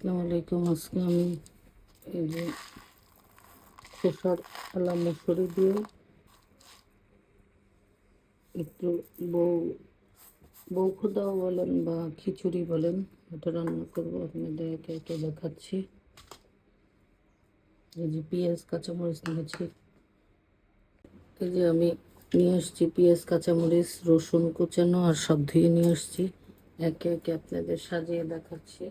আসসালামু আলাইকুম, আজকে আমি এই যে খোসার আলা মুসুরি দিয়ে একটু বউ বউ খুদাও বলেন বা খিচুড়ি বলেন, এটা রান্না করব। আপনাদের একে একে দেখাচ্ছি। এই যে পেঁয়াজ, কাঁচামরিচ নিয়েছি। এই যে আমি নিয়ে আসছি পেঁয়াজ, কাঁচামরিচ, রসুন কুচানো আর সব ধুয়ে নিয়ে আসছি। একে একে আপনাদের সাজিয়ে দেখাচ্ছি।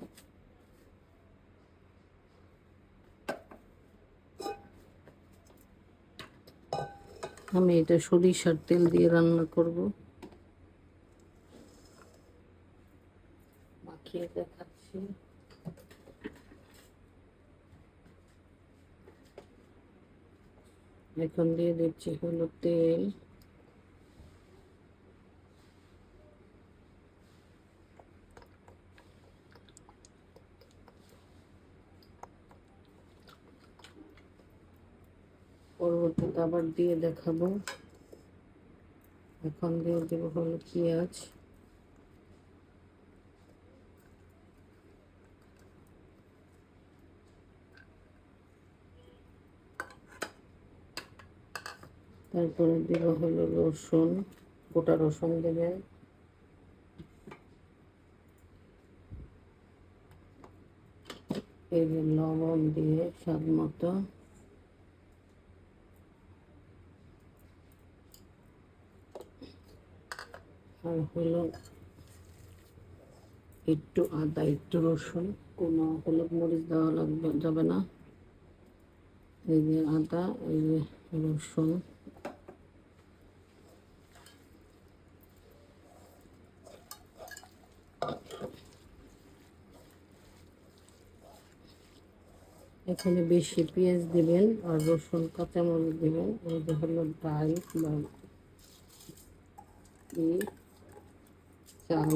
আমি এটা সরিষার তেল দিয়ে রান্না করব। মাখিয়ে দেখাচ্ছি। এখন দিয়ে দিচ্ছি হলুদ তেল। পরবর্তীতে আবার দিয়ে দেখাবো। এখন দিয়ে দেবো হলো পেঁয়াজ। তারপরে দেব হলো রসুন, গোটা রসুন দেবেন এই যে লবণ দিয়ে স্বাদ মতো আর হলো একটু আদা, একটু রসুন, কোনো হলুদ মরিচ দেওয়া লাগবে, যাবে না। এই যে আদা, এই যে রসুন। এখানে বেশি পেঁয়াজ দিবেন আর রসুন, কাঁচামরিচ দিবেন। এই যে হলো ডাল বা ই চাল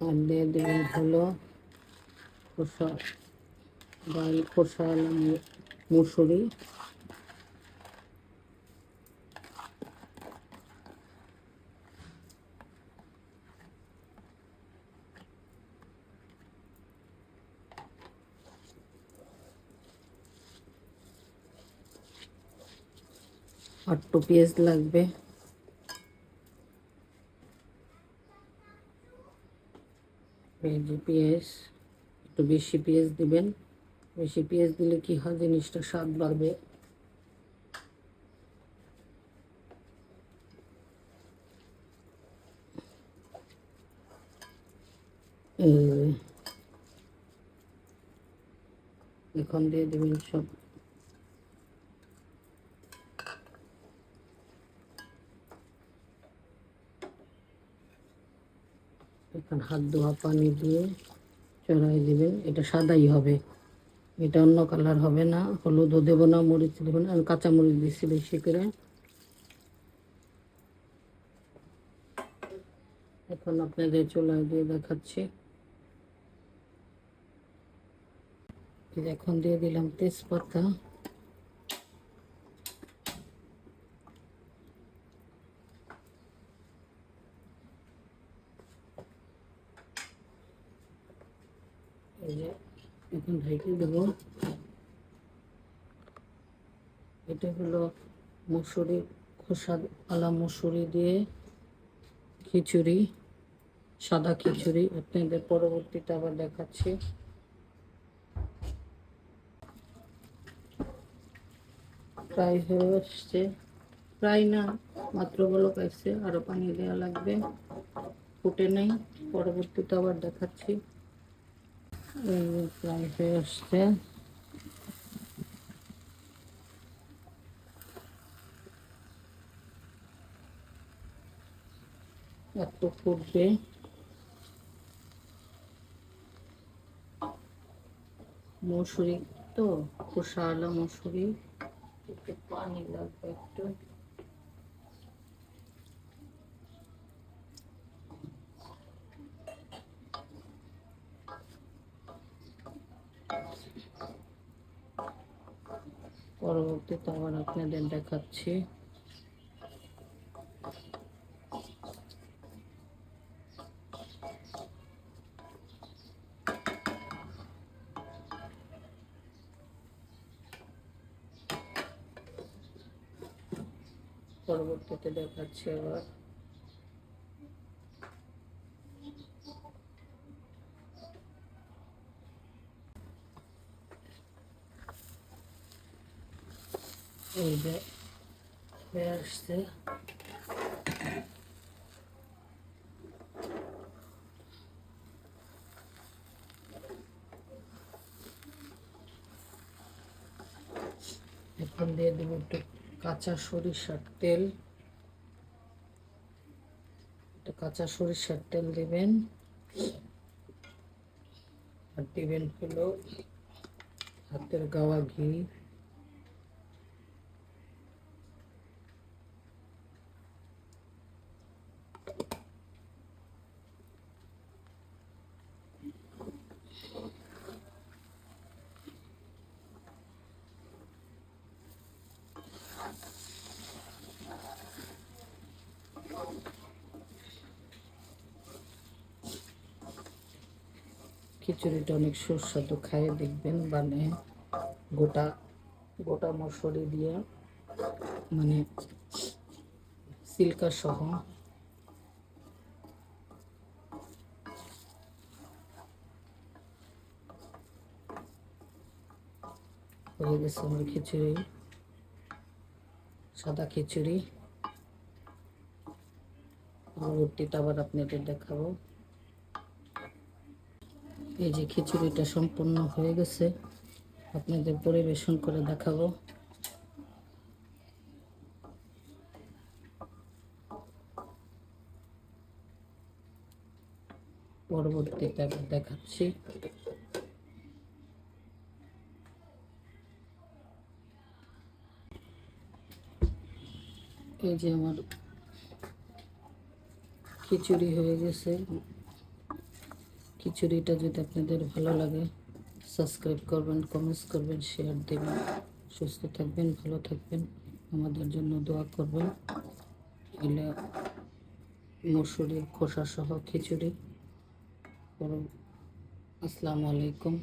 আর দিয়ে দেবেন হলো খোসা ডাল খোসা মুসুরি। আটটু পেঁয়াজ লাগবে। এই যে পেঁয়াজ একটু বেশি পেঁয়াজ দিবেন। বেশি পেঁয়াজ দিলে কি হয়, জিনিসটা স্বাদ বাড়বে। এখন দিয়ে দেবেন সব। এখন হাত ধোয়া, পানি দিয়ে চড়াই দিবেন। এটা সাদাই হবে। এটা অন্য কালার হবে না। হলুদও দেবো না মরিচ দেবো না। কাঁচা মরিচ দিচ্ছি বেশি করে। এখন আপনাদের চুলায় দিয়ে দেখাচ্ছি। এখন দিয়ে দিলাম তেজপাতা। এখন ঢেকে দেবো। এটা হলো মুসুরি খোসা, আলা মুসুরি দিয়ে খিচুড়ি, সাদা খিচুড়ি। আপনাদের পরবর্তীতে আবার দেখাচ্ছি। প্রায় হয়ে আসছে। প্রায় না, মাত্র বলো পাইছে আরও পানি দেওয়া লাগবে। ফুটে নেই। পরবর্তীতে আবার দেখাচ্ছি। প্রায় একটু ফুটবে মসুরি তো খোসাওয়ালা মসুরি। একটু পানি লাগবে একটু। পরবর্তীতে আবার আপনাদের দেখাচ্ছি। পরবর্তীতে দেখাচ্ছি আবার। এই যে হয়ে আসছে এখন দিয়ে দেবো একটু কাঁচা সরিষার তেল একটু কাঁচা সরিষার তেল দিবেন আর দিবেন হলো হাতের গাওয়া ঘি খিচুড়িটা অনেক সুস্বাদু, খাইয়ে দেখবেন। মানে গোটা গোটা মশরি দিয়ে মানে সিল্কা সহ। হয়ে গেছে আমার খিচুড়ি, সাদা খিচুড়ি। পরবর্তীতে আবার আপনাদের দেখাবো। এই যে খিচুড়িটা সম্পূর্ণ হয়ে গেছে। আপনাদের পরিবেশন করে দেখাবো। পরবর্তীতে দেখাচ্ছি। এই যে আমার খিচুড়ি হয়ে গেছে। খিচুড়িটা যদি আপনাদের ভালো লাগে সাবস্ক্রাইব করবেন কমেন্টস করবেন শেয়ার দেবেন। সুস্থ থাকবেন, ভালো থাকবেন। আমাদের জন্য দোয়া করবেন। এগুলো মসুরির খোসা সহ খিচুড়ি। আসসালামু আলাইকুম।